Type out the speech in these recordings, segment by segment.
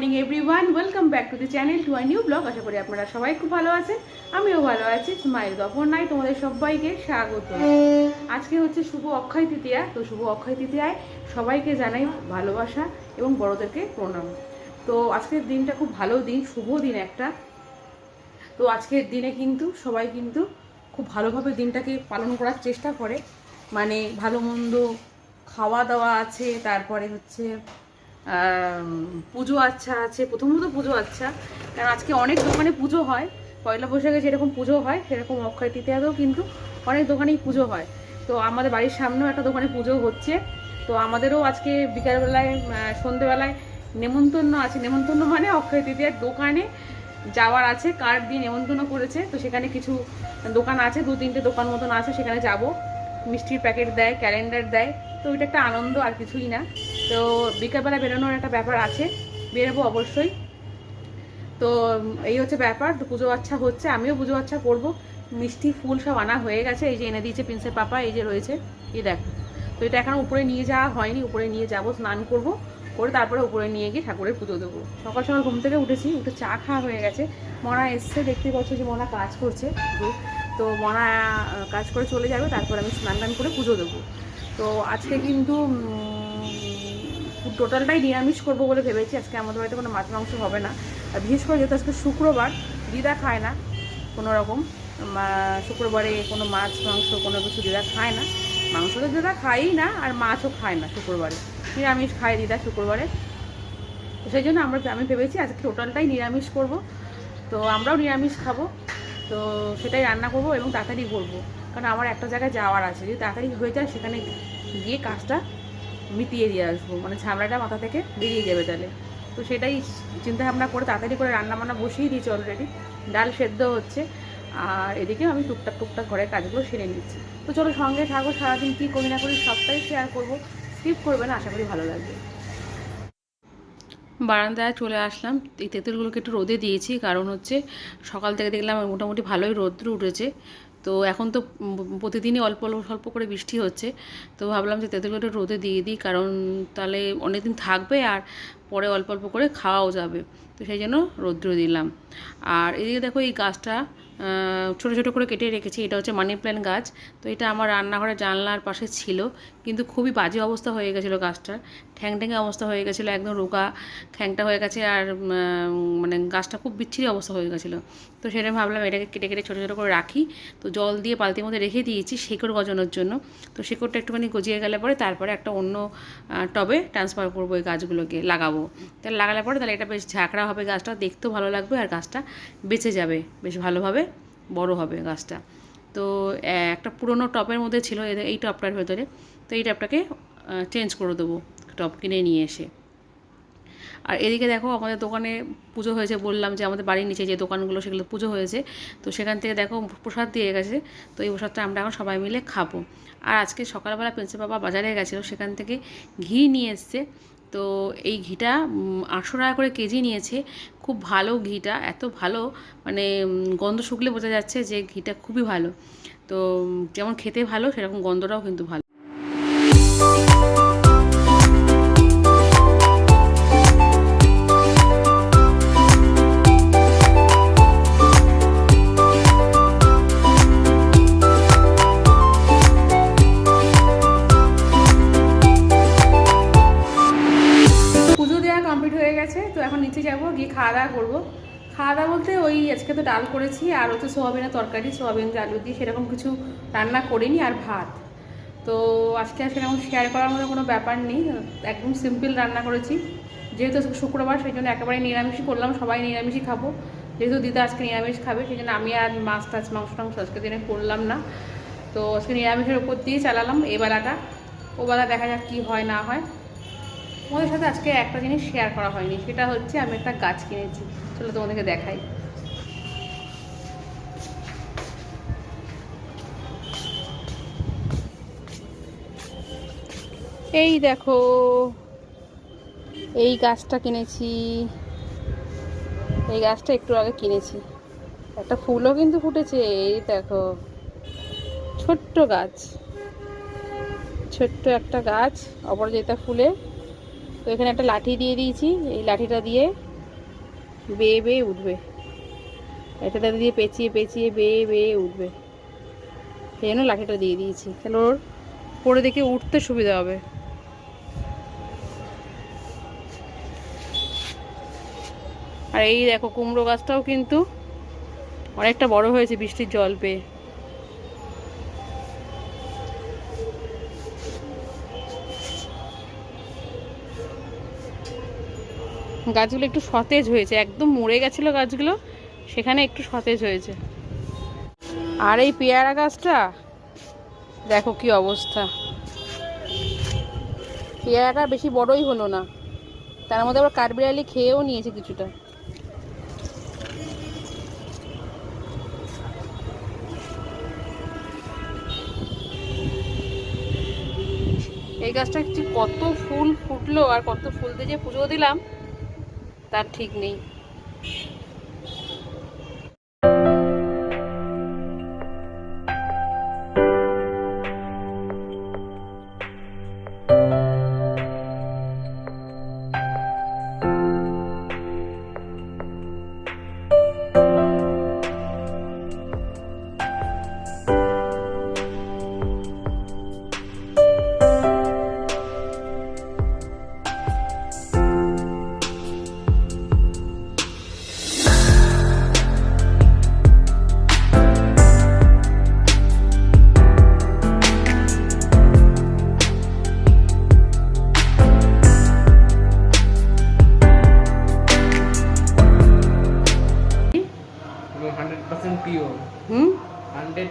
Morning everyone welcome back to the channel to I new blog আশা করি আপনারা সবাই খুব ভালো আছেন। আমিও ভালো আছি। স্মাইল দপর নাই তোমাদের সবাইকে স্বাগত। আজকে হচ্ছে শুভ অক্ষয় তৃতীয়া। তো শুভ অক্ষয় তৃতীয়ায় সবাইকে জানাই ভালোবাসা এবং বড়দেরকে প্রণাম। তো আজকের দিনটা খুব ভালো দিন, শুভ দিন একটা। তো আজকের দিনে কিন্তু সবাই কিন্তু খুব ভালোভাবে দিনটাকে পালন করার চেষ্টা করে। মানে ভালো মন্দ খাওয়া দাওয়া আছে, তারপরে হচ্ছে পুজো আচ্ছা আছে, প্রথমত পুজো আচ্ছা কারণ আজকে অনেক দোকানে পুজো হয়, পয়লা বৈশাখে যেরকম পুজো হয়, সেরকম অক্ষয় তৃতীয়াতেও কিন্তু অনেক দোকানেই পুজো হয়। তো আমাদের বাড়ির সামনেও একটা দোকানে পুজো হচ্ছে, তো আমাদেরও আজকে বিকালবেলায় সন্ধেবেলায় নেমন্তন্ন আছে। নেমন্তন্ন মানে অক্ষয় তৃতীয়ার দোকানে যাওয়ার আছে, কার্ড দিয়ে নেমন্তন্ন করেছে, তো সেখানে কিছু দোকান আছে দু তিনটে দোকান মতন আছে, সেখানে যাব। মিষ্টির প্যাকেট দেয়, ক্যালেন্ডার দেয় তো ওইটা একটা আনন্দ আর কিছুই না। তো বিকেলবেলা বেরোনোর একটা ব্যাপার আছে, বেরোবো অবশ্যই। তো এই হচ্ছে ব্যাপার, তো পুজো আচ্ছা হচ্ছে, আমিও পুজো আচ্ছা করব। মিষ্টি ফুল সব আনা হয়ে গেছে, এই যে এনে দিয়েছে প্রিন্সের পাপা, এই যে রয়েছে, এই দেখ। তো এটা এখন উপরে নিয়ে যাওয়া হয়নি, উপরে নিয়ে যাব, স্নান করব, করে তারপরে উপরে নিয়ে গিয়ে ঠাকুরের পুজো দেবো। সকাল সকাল ঘুম থেকে উঠেছি, উঠে চা খাওয়া হয়ে গেছে। মনা এসছে, দেখতে পাচ্ছ যে মনা কাজ করছে, তো মনা কাজ করে চলে যাবে, তারপর আমি স্নান টান করে পুজো দেবো। তো আজকে কিন্তু টোটালটাই নিরামিষ করব বলে ভেবেছি। আজকে আমাদের বাড়িতে কোনো মাছ মাংস হবে না। আর বিশেষ করে যেহেতু আজকে শুক্রবার, দিদা খায় না কোনো রকম। শুক্রবারে কোনো মাছ মাংস কোনো কিছু দিদা খায় না। মাংস তো দিদা খায়ই না, আর মাছও খায় না শুক্রবারে। নিরামিষ খায় দিদা শুক্রবারে। তো সেই জন্য আমরা, আমি ভেবেছি আজকে টোটালটাই নিরামিষ করব। তো আমরাও নিরামিষ খাব। তো সেটাই রান্না করব এবং তাড়াতাড়ি করব। কারণ আমার একটা জায়গায় যাওয়ার আছে। যদি তাড়াতাড়ি হয়ে যায়, সেখানে গিয়ে কাজটা মিটিয়ে দিয়ে আসব। মানে ঝামেলাটা মাথা থেকে বেরিয়ে যাবে তাহলে। তো সেটাই চিন্তা ভাবনা করে তাড়াতাড়ি করে রান্না বান্না বসিয়ে দিয়েছি অলরেডি ডাল সেদ্ধ হচ্ছে। আর এদিকে আমি টুকটাক টুকটাক ঘরের কাজগুলো সেরে নিচ্ছি। তো চলো সঙ্গে থাকো, সারাদিন কী করি না করি সবটাই শেয়ার করব। স্কিপ করবে না, আশা করি ভালো লাগবে। বারান্দায় চলে আসলাম। এই তেঁতুলগুলোকে একটু রোদে দিয়েছি। কারণ হচ্ছে সকাল থেকে দেখলাম মোটামুটি ভালোই রোদ্র উঠেছে। তো এখন তো প্রতিদিনই অল্প অল্প অল্প করে বৃষ্টি হচ্ছে। তো ভাবলাম যে তেঁতুলগুলো রোদে দিয়ে দিই, কারণ তাহলে অনেকদিন থাকবে আর পরে অল্প অল্প করে খাওয়াও যাবে। তো সেই জন্য রৌদ্র দিলাম। আর এদিকে দেখো এই গাছটা ছোটো ছোটো করে কেটে রেখেছি। এটা হচ্ছে মানি প্ল্যান্ট গাছ। তো এটা আমার রান্নাঘরের জানলার পাশে ছিল। কিন্তু খুবই বাজে অবস্থা হয়ে গেছিল গাছটার। ঠ্যাং ঠ্যাঙে অবস্থা হয়ে গেছিল, একদম রোগা ঠ্যাংটা হয়ে গেছে আর মানে গাছটা খুব বিচ্ছিরি অবস্থা হয়ে গেছিল। তো সেটা ভাবলাম এটাকে কেটে কেটে ছোটো ছোটো করে রাখি। তো জল দিয়ে বালতির মধ্যে রেখে দিয়েছি শেকড় গজানোর জন্য। তো শেকড়টা একটুখানি গজিয়ে গেলে পরে তারপরে একটা অন্য টবে ট্রান্সফার করব এই গাছগুলোকে লাগাবো। তাহলে লাগালে পরে তাহলে এটা বেশ ঝাঁকড়া হবে গাছটা, দেখতেও ভালো লাগবে আর গাছটা বেঁচে যাবে, বেশ ভালোভাবে। বড় হবে গাছটা। তো একটা পুরনো টপের মধ্যে ছিল এই টপটার ভেতরে। তো এই টপটাকে চেঞ্জ করে দেবো, টপ কিনে নিয়ে এসে। আর এদিকে দেখো, আমাদের দোকানে পুজো হয়েছে বললাম যে, আমাদের বাড়ির নিচে যে দোকানগুলো, সেগুলো পুজো হয়েছে। তো সেখান থেকে দেখো, প্রসাদ দিয়ে গেছে। তো এই প্রসাদটা আমরা এখন সবাই মিলে খাব। আর আজকে সকালবেলা প্রিন্সেপ বাবা বাজারে গেছিল, সেখান থেকে ঘি নিয়ে এসছে। তো এই ঘিটা আটশো টাকা করে কেজি নিয়েছে। খুব ভালো ঘিটা, এত ভালো মানে গন্ধ শুকলে বোঝা যাচ্ছে যে ঘিটা খুবই ভালো। তো যেমন খেতে ভালো, সেরকম গন্ধটাও কিন্তু ভালো। দাওয়া বলতে ওই আজকে তো ডাল করেছি, আর হচ্ছে সোয়াবিনের তরকারি, সোয়াবিন আলু দিয়ে সেরকম কিছু রান্না করিনি, আর ভাত। তো আজকে আর সেরকম শেয়ার করার মতো কোনো ব্যাপার নেই, একদম সিম্পল রান্না করেছি। যেহেতু শুক্রবার, সেই জন্য একেবারে নিরামিষই করলাম, সবাই নিরামিষই খাব। যেহেতু দিদা আজকে নিরামিষ খাবে, সেই জন্য আমি আর মাছ টাছ, মাংস টাংস আজকে দিনে করলাম না। তো আজকে নিরামিষের উপর দিয়ে চালালাম এই বেলাটা। ও বেলা দেখা যাক কী হয়, না হয়। তোমাদের সাথে আজকে একটা জিনিস শেয়ার করা হয়নি, সেটা হচ্ছে আমি একটা গাছ কিনেছি। চলো তোমাদেরকে দেখাই। এই দেখো, এই গাছটা কিনেছি। এই গাছটা একটু আগে কিনেছি। একটা ফুলও কিন্তু ফুটেছে, এই দেখো। ছোট্ট গাছ। ছোট্ট একটা গাছ, অপরাজিতা ফুলে। তো এখানে একটা লাঠি দিয়ে দিয়েছি। এই লাঠিটা দিয়ে বেয়ে বেয়ে উঠবে। এটাতে দিয়ে পেঁচিয়ে পেঁচিয়ে বেয়ে বেয়ে উঠবে। সেই জন্য লাঠিটা দিয়ে দিয়েছি। তাহলে ওর পরে দেখে উঠতে সুবিধা হবে। আর এই দেখো কুমড়ো গাছটাও কিন্তু অনেকটা বড় হয়েছে বৃষ্টির জল পেয়ে। গাছগুলো একটু সতেজ হয়েছে, একদম মরে গেছিল গাছগুলো, সেখানে একটু সতেজ হয়েছে। আর এই পেয়ারা গাছটা, দেখো কি অবস্থা। পেয়ারাটা বেশি বড়ই হলো না, তার মধ্যে আবার কাঠবিড়ালি খেয়েও নিয়েছে কিছুটা। এই গাছটা কত ফুল ফুটলো আর কত ফুল দিয়ে যে পুজো দিলাম। তার ঠিক নেই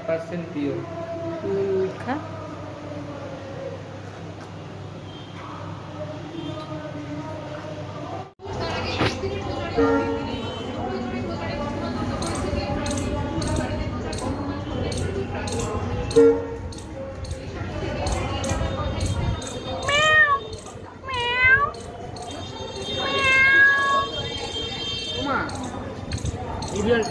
পার্সেন্ট পিওর। খা। ইডিয়াল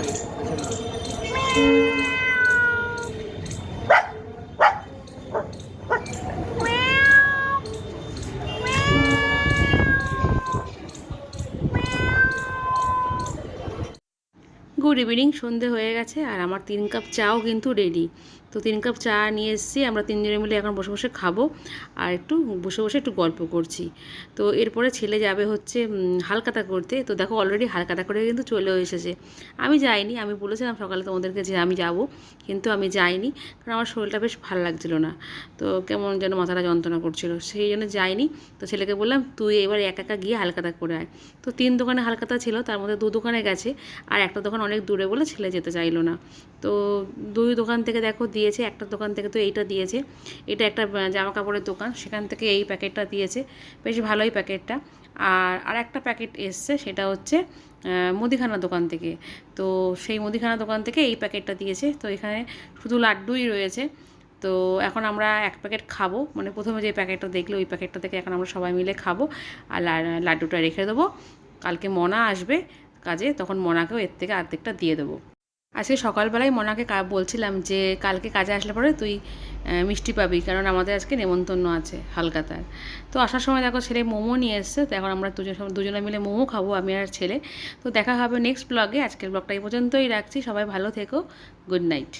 গুড ইভিনিং সন্ধে হয়ে গেছে আর আমার তিন কাপ চাও কিন্তু রেডি তো তিন কাপ চা নিয়ে এসেছি, আমরা তিনজনে মিলে এখন বসে বসে খাব আর একটু বসে বসে একটু গল্প করছি। তো এরপরে ছেলে যাবে হচ্ছে হালকাতা করতে। তো দেখো অলরেডি হালকাতা করে কিন্তু চলেও এসেছে। আমি যাইনি, আমি বলেছিলাম সকালে তোমাদেরকে যে আমি যাব, কিন্তু আমি যাইনি কারণ আমার শরীরটা বেশ ভালো লাগছিল না। তো কেমন যেন মাথাটা যন্ত্রণা করছিল, সেই জন্য যাইনি। তো ছেলেকে বললাম, তুই এবার একা একা গিয়ে হালকাতা করে আয়। তো তিন দোকানে হালকাতা ছিল, তার মধ্যে দু দোকানে গেছে। আর একটা দোকান অনেক দূরে বলে ছেলে যেতে চাইলো না। তো দুই দোকান থেকে দেখো দিয়েছে, একটা দোকান থেকে তো এইটা দিয়েছে। এটা একটা জামা কাপড়ের দোকান, সেখান থেকে এই প্যাকেটটা দিয়েছে। বেশ ভালোই প্যাকেটটা। আর আর একটা প্যাকেট এসছে, সেটা হচ্ছে মুদিখানা দোকান থেকে। তো সেই মুদিখানা দোকান থেকে এই প্যাকেটটা দিয়েছে। তো এখানে শুধু লাড্ডুই রয়েছে। তো এখন আমরা এক প্যাকেট খাব। মানে প্রথমে যে প্যাকেটটা দেখলে, ওই প্যাকেটটা থেকে এখন আমরা সবাই মিলে খাব। আর লাড্ডুটা রেখে দেবো। কালকে মনা আসবে কাজে, তখন মনাকেও এর থেকে অর্ধেকটা দিয়ে দেবো। আজকে সকালবেলায় মনাকে বলছিলাম যে, কালকে কাজে আসলে পরে তুই মিষ্টি পাবি, কারণ আমাদের আজকে নেমন্তন্ন আছে হালকাতার। তো আসার সময় দেখো ছেলে মোমো নিয়ে এসছে, তো এখন আমরা দুজন দুজনে মিলে মোমো খাব, আমি আর ছেলে। তো দেখা হবে নেক্সট ব্লগে আজকের ব্লগটা এই পর্যন্তই রাখছি, সবাই ভালো থেকো গুড নাইট